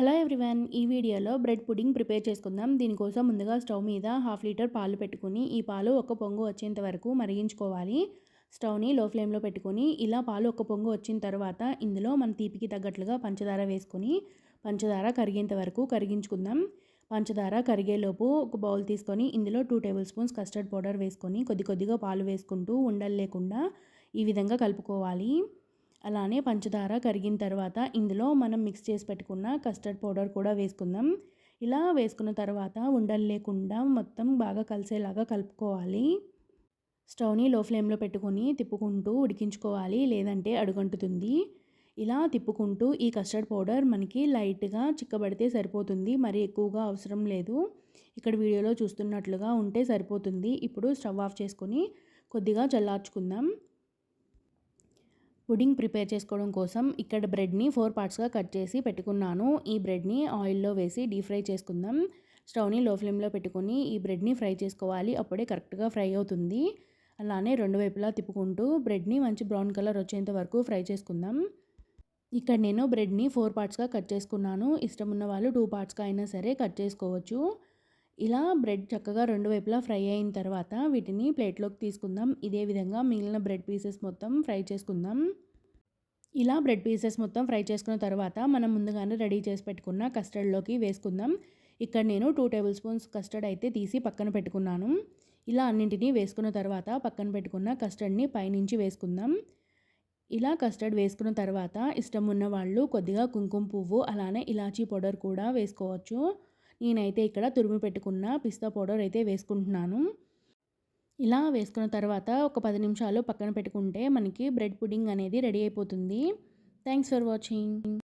Hello everyone ఈ వీడియోలో bread pudding prepare చేసుకుందాం. దీనికోసం ముందుగా స్టవ్ మీద హాఫ్ లీటర్ పాలు పెట్టుకుని ఈ పాలు ఒక పొంగు వచ్చేంత వరకు మరిగించుకోవాలి. స్టవ్ని లో ఫ్లేమ్లో పెట్టుకొని ఇలా పాలు ఒక పొంగు వచ్చిన తర్వాత ఇందులో మన తీపికి తగ్గట్లుగా పంచదార వేసుకొని పంచదార కరిగేంత వరకు కరిగించుకుందాం. పంచదార కరిగేలోపు ఒక బౌల్ తీసుకొని ఇందులో two tablespoons custard powder వేసుకొని కొద్ది కొద్దిగా పాలు వేసుకుంటూ ఉండలు లేకుండా ఈ విధంగా కలుపుకోవాలి. అలానే పంచదార కరిగిన తర్వాత ఇందులో మనం మిక్స్ చేసి పెట్టుకున్న కస్టర్డ్ పౌడర్ కూడా వేసుకుందాం. ఇలా వేసుకున్న తర్వాత ఉండలు లేకుండా మొత్తం బాగా కలిసేలాగా కలుపుకోవాలి. స్టవ్ని లో ఫ్లేమ్లో పెట్టుకొని తిప్పుకుంటూ ఉడికించుకోవాలి లేదంటే అడుగంటుతుంది. ఇలా తిప్పుకుంటూ ఈ కస్టర్డ్ పౌడర్ మనకి లైట్గా చిక్కబడితే సరిపోతుంది మరి ఎక్కువగా అవసరం లేదు. ఇక్కడ వీడియోలో చూస్తున్నట్లుగా ఉంటే సరిపోతుంది. ఇప్పుడు స్టవ్ ఆఫ్ చేసుకొని కొద్దిగా చల్లార్చుకుందాం. పుడింగ్ ప్రిపేర్ చేసుకోవడం కోసం ఇక్కడ బ్రెడ్ని ఫోర్ పార్ట్స్గా కట్ చేసి పెట్టుకున్నాను. ఈ బ్రెడ్ని ఆయిల్లో వేసి డీప్ ఫ్రై చేసుకుందాం. స్టవ్ని లో ఫ్లేమ్లో పెట్టుకుని ఈ బ్రెడ్ని ఫ్రై చేసుకోవాలి. అప్పుడే కరెక్ట్గా ఫ్రై అవుతుంది. అలానే రెండు వైపులా తిప్పుకుంటూ బ్రెడ్ని మంచి బ్రౌన్ కలర్ వచ్చేంత వరకు ఫ్రై చేసుకుందాం. ఇక్కడ నేను బ్రెడ్ని ఫోర్ పార్ట్స్గా కట్ చేసుకున్నాను. ఇష్టం ఉన్న వాళ్ళు టూ పార్ట్స్గా అయినా సరే కట్ చేసుకోవచ్చు. ఇలా బ్రెడ్ చక్కగా రెండు వైపులా ఫ్రై అయిన తర్వాత వీటిని ప్లేట్లోకి తీసుకుందాం. ఇదే విధంగా మిగిలిన బ్రెడ్ పీసెస్ మొత్తం ఫ్రై చేసుకుందాం. ఇలా బ్రెడ్ పీసెస్ మొత్తం ఫ్రై చేసుకున్న తర్వాత మనం ముందుగానే రెడీ చేసి పెట్టుకున్న కస్టర్డ్లోకి వేసుకుందాం. ఇక్కడ నేను టూ టేబుల్ స్పూన్స్ కస్టర్డ్ అయితే తీసి పక్కన పెట్టుకున్నాను. ఇలా అన్నింటినీ వేసుకున్న తర్వాత పక్కన పెట్టుకున్న కస్టర్డ్ని పైనుంచి వేసుకుందాం. ఇలా కస్టర్డ్ వేసుకున్న తర్వాత ఇష్టం ఉన్న వాళ్ళు కొద్దిగా కుంకుమ పువ్వు అలానే ఇలాచీ పౌడర్ కూడా వేసుకోవచ్చు. నేనైతే ఇక్కడ తురిమి పెట్టుకున్న పిస్తా పౌడర్ అయితే వేసుకుంటున్నాను. ఇలా వేసుకున్న తర్వాత ఒక పది నిమిషాలు పక్కన పెట్టుకుంటే మనకి బ్రెడ్ పుడింగ్ అనేది రెడీ అయిపోతుంది. Thanks for watching.